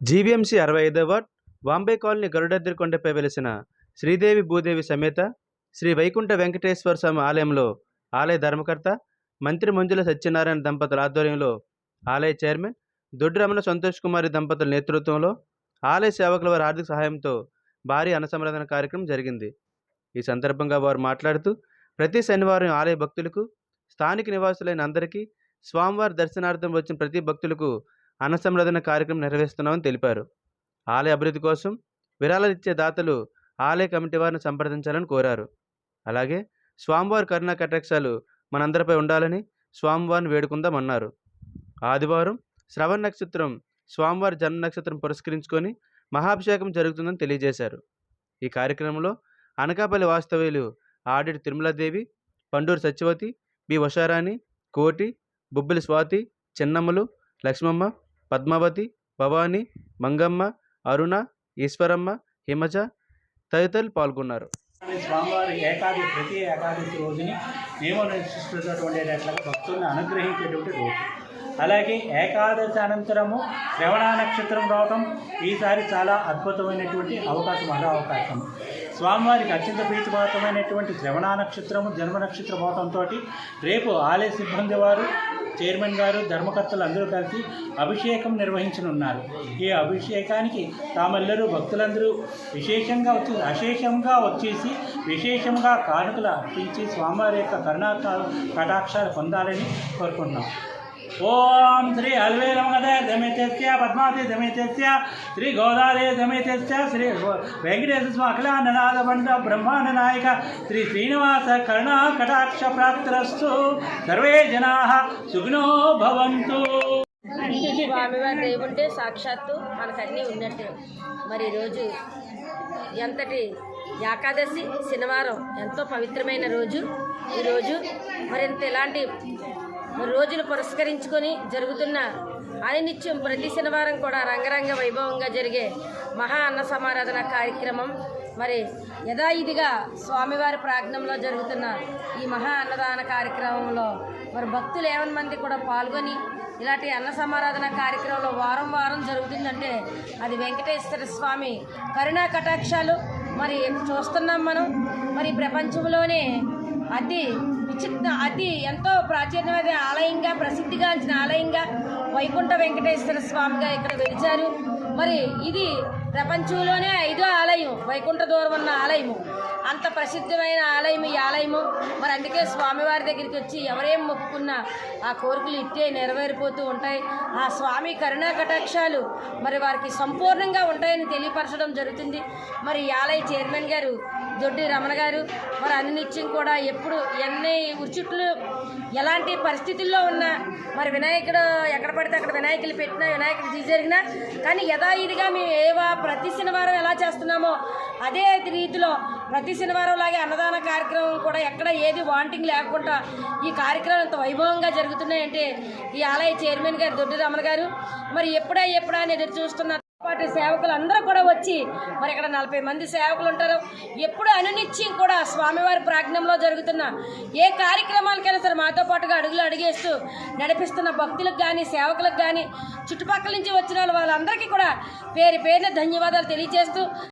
GVMC అరవై ఐదో ward Vambay colony గరుడెద్దిరికొండపై వెలిసిన శ్రీదేవి భూదేవి సమేత శ్రీ వైకుంఠ వెంకటేశ్వర స్వామి ఆలయంలో ఆలయ ధర్మకర్త మంత్రి మంజుల సత్యనారాయణ దంపతుల ఆధ్వర్యంలో ఆలయ చైర్మన్ దొడ్డిరమణ సంతోష్ కుమారి దంపతుల నేతృత్వంలో ఆలయ సేవకుల వారి ఆర్థిక సహాయంతో భారీ అనసంరాధన కార్యక్రమం జరిగింది. ఈ సందర్భంగా వారు మాట్లాడుతూ ప్రతి శనివారం ఆలయ భక్తులకు స్థానిక నివాసులైన అందరికీ స్వామివారి దర్శనార్థం వచ్చిన ప్రతి భక్తులకు అన్న సంరక్షణ కార్యక్రమం నిర్వహిస్తున్నామని తెలిపారు. ఆలయ అభివృద్ధి కోసం విరాళాలు ఇచ్చే దాతలు ఆలయ కమిటీ వారిని సంప్రదించాలని కోరారు. అలాగే స్వామివారి కరుణా కటాక్షాలు మనందరిపై ఉండాలని స్వామివారిని వేడుకుందామన్నారు. ఆదివారం శ్రవణ నక్షత్రం స్వామివారి జన్మ నక్షత్రం పురస్కరించుకొని మహాభిషేకం జరుగుతుందని తెలియజేశారు. ఈ కార్యక్రమంలో అనకాపల్లి వాస్తవ్యులు ఆడిటి తిరుమలాదేవి పండూరు సత్యవతి బి ఉషారాణి కోటి బుబ్బిలి స్వాతి చిన్నమ్మలు లక్ష్మమ్మ పద్మావతి భవాని మంగమ్మ అరుణ ఈశ్వరమ్మ హిమజ తదితరులు పాల్గొన్నారు. స్వామివారి ఏకాదశి ప్రతి ఏకాదశి రోజుని నియమం నిష్ఠిస్తున్నటువంటి భక్తుల్ని అనుగ్రహించేటువంటి రోజు. అలాగే ఏకాదశి అనంతరము శ్రవణ నక్షత్రం రావటం ఈసారి చాలా అద్భుతమైనటువంటి అవకాశం అలా అవకాశం. స్వామివారికి అత్యంత ప్రీతిపాతమైనటువంటి శ్రవణ నక్షత్రము జన్మ నక్షత్రం అవటంతో రేపు ఆలయ సిబ్బంది వారు చైర్మన్ గారు ధర్మకర్తలు అందరూ కలిసి అభిషేకం నిర్వహించనున్నారు. ఈ అభిషేకానికి తామెల్లరూ భక్తులందరూ విశేషంగా వచ్చి అశేషంగా వచ్చేసి విశేషంగా కానుకలు అర్పించి స్వామివారి యొక్క కరుణా కటాక్షాలు పొందాలని కోరుకుంటున్నాం. ఓం శ్రీ అల్వే రమగదే దమేత్య పద్మావతి దమేత్య శ్రీ గోదావరి దమేత్య శ్రీ వెంకటేశ్వర స్వామి అఖిలాండనాథ పండ బ్రహ్మాండ నాయక శ్రీ శ్రీనివాస కరుణా కటాక్ష ప్రాప్తిరస్తు. సర్వే జనా సుఖినో భవంతు. స్వామివారి దేవుంటే సాక్షాత్తు మనకన్నీ ఉన్నట్టు. మరి ఈరోజు ఎంతటి ఏకాదశి శనివారం ఎంతో పవిత్రమైన రోజు. ఈరోజు మరింత ఇలాంటి రోజులు రోజును పురస్కరించుకొని జరుగుతున్న అనినిత్యం ప్రతి శనివారం కూడా రంగరంగ వైభవంగా జరిగే మహా అన్న సమారాధన కార్యక్రమం. మరి యథాయిధిగా స్వామివారి ప్రాజ్ఞంలో జరుగుతున్న ఈ మహా అన్నదాన కార్యక్రమంలో మరి భక్తులు ఏమని మంది కూడా పాల్గొని ఇలాంటి అన్న సమారాధన కార్యక్రమంలో వారం వారం జరుగుతుందంటే అది వెంకటేశ్వర స్వామి కరుణా కటాక్షాలు. మరి చూస్తున్నాం మనం. మరి ప్రపంచంలోనే అతి విచిత్ర అతి ఎంతో ప్రాచీనమైన ఆలయంగా ప్రసిద్ధిగాంచిన ఆలయంగా వైకుంఠ వెంకటేశ్వర స్వామిగా ఇక్కడ వెలిచారు. మరి ఇది ప్రపంచంలోనే ఐదో ఆలయం వైకుంఠ దూరం ఉన్న ఆలయము. అంత ప్రసిద్ధమైన ఆలయం ఈ ఆలయము. మరి అందుకే స్వామివారి దగ్గరికి వచ్చి ఎవరేం మొక్కుకున్నా ఆ కోరికలు ఇట్టే నెరవేరిపోతూ ఉంటాయి. ఆ స్వామి కరుణా కటాక్షాలు మరి వారికి సంపూర్ణంగా ఉంటాయని తెలియపరచడం జరుగుతుంది. మరి ఈ ఆలయ చైర్మన్ గారు దొడ్డి రమణ గారు మరి అన్నిత్యం కూడా ఎప్పుడు ఎన్ని ఉచిట్లు ఎలాంటి పరిస్థితుల్లో ఉన్నా మరి వినాయకుడు ఎక్కడ పడితే అక్కడ వినాయకులు పెట్టినా వినాయకుడు తీసి జరిగినా కానీ యథాయిధిగా మేము ఏవా ప్రతి శనివారం ఎలా చేస్తున్నామో అదే రీతిలో ప్రతి శనివారం లాగే అన్నదాన కార్యక్రమం కూడా ఎక్కడ ఏది వాంటింగ్ లేకుండా ఈ కార్యక్రమం ఇంత వైభవంగా జరుగుతున్నాయంటే ఈ ఆలయ చైర్మన్ గారు దొడ్డి రమణ గారు. మరి ఎప్పుడా ఎప్పుడా అని ఎదురు చూస్తున్నారు పాటు సేవకులు అందరూ కూడా వచ్చి మరి ఇక్కడ నలభై మంది సేవకులు ఉంటారు. ఎప్పుడు అనునిత్యం కూడా స్వామివారి ప్రాజ్ఞంలో జరుగుతున్న ఏ కార్యక్రమాలకైనా సరే మాతో పాటుగా అడుగులు అడిగేస్తూ నడిపిస్తున్న భక్తులకు కానీ సేవకులకు కానీ చుట్టుపక్కల నుంచి వచ్చిన వాళ్ళందరికీ కూడా పేరు పేరున ధన్యవాదాలు తెలియజేస్తూ